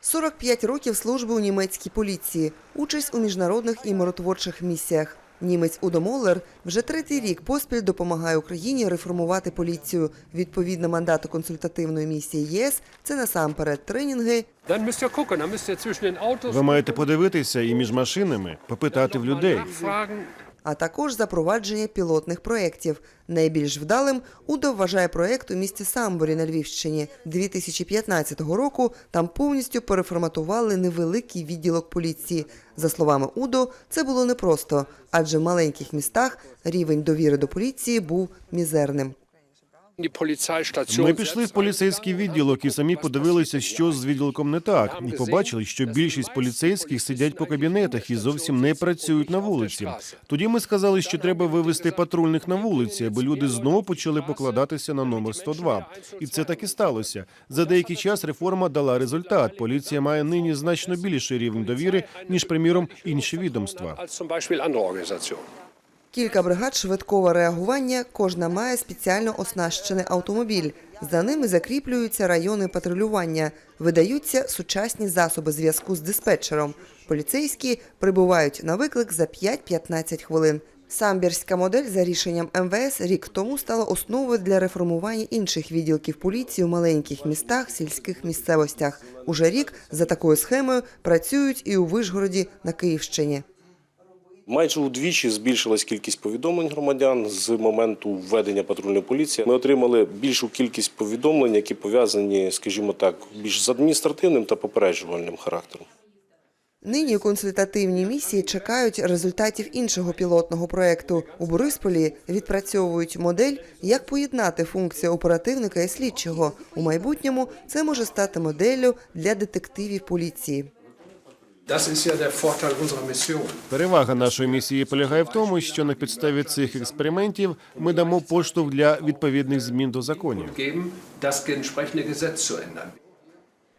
45 років служби у німецькій поліції, участь у міжнародних і миротворчих місіях. Німець Удо Моллер вже третій рік поспіль допомагає Україні реформувати поліцію. Відповідно мандату консультативної місії ЄС це насамперед тренінги, Ви маєте подивитися і між машинами, попитати в людей. А також запровадження пілотних проєктів. Найбільш вдалим Удо вважає проєкт у місті Самборі на Львівщині. 2015 року там повністю переформатували невеликий відділок поліції. За словами Удо, це було непросто, адже в маленьких містах рівень довіри до поліції був мізерним. Ми пішли в поліцейський відділок і самі подивилися, що з відділком не так, і побачили, що більшість поліцейських сидять по кабінетах і зовсім не працюють на вулиці. Тоді ми сказали, що треба вивести патрульних на вулиці, аби люди знову почали покладатися на номер 102. І це так і сталося. За деякий час реформа дала результат. Поліція має нині значно більший рівень довіри ніж, приміром, інші відомства. Кілька бригад швидкого реагування, кожна має спеціально оснащений автомобіль. За ними закріплюються райони патрулювання, видаються сучасні засоби зв'язку з диспетчером. Поліцейські прибувають на виклик за 5-15 хвилин. Самбірська модель за рішенням МВС рік тому стала основою для реформування інших відділків поліції у маленьких містах, сільських місцевостях. Уже рік за такою схемою працюють і у Вишгороді на Київщині. Майже удвічі збільшилась кількість повідомлень громадян з моменту введення патрульної поліції. Ми отримали більшу кількість повідомлень, які пов'язані, скажімо так, більш з адміністративним та попереджувальним характером. Нині у консультативній місії чекають результатів іншого пілотного проекту. У Борисполі відпрацьовують модель, як поєднати функції оперативника і слідчого. У майбутньому це може стати моделлю для детективів поліції. Перевага нашої місії полягає в тому, що на підставі цих експериментів ми дамо поштовх для відповідних змін до законів.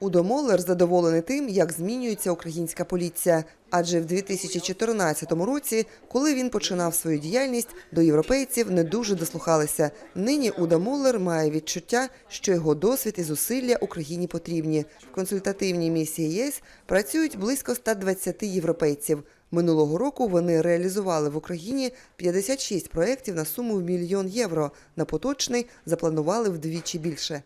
Удо Моллер задоволений тим, як змінюється українська поліція. Адже в 2014 році, коли він починав свою діяльність, до європейців не дуже дослухалися. Нині Удо Моллер має відчуття, що його досвід і зусилля Україні потрібні. В консультативній місії ЄС працюють близько 120 європейців. Минулого року вони реалізували в Україні 56 проєктів на суму в мільйон євро. На поточний запланували вдвічі більше.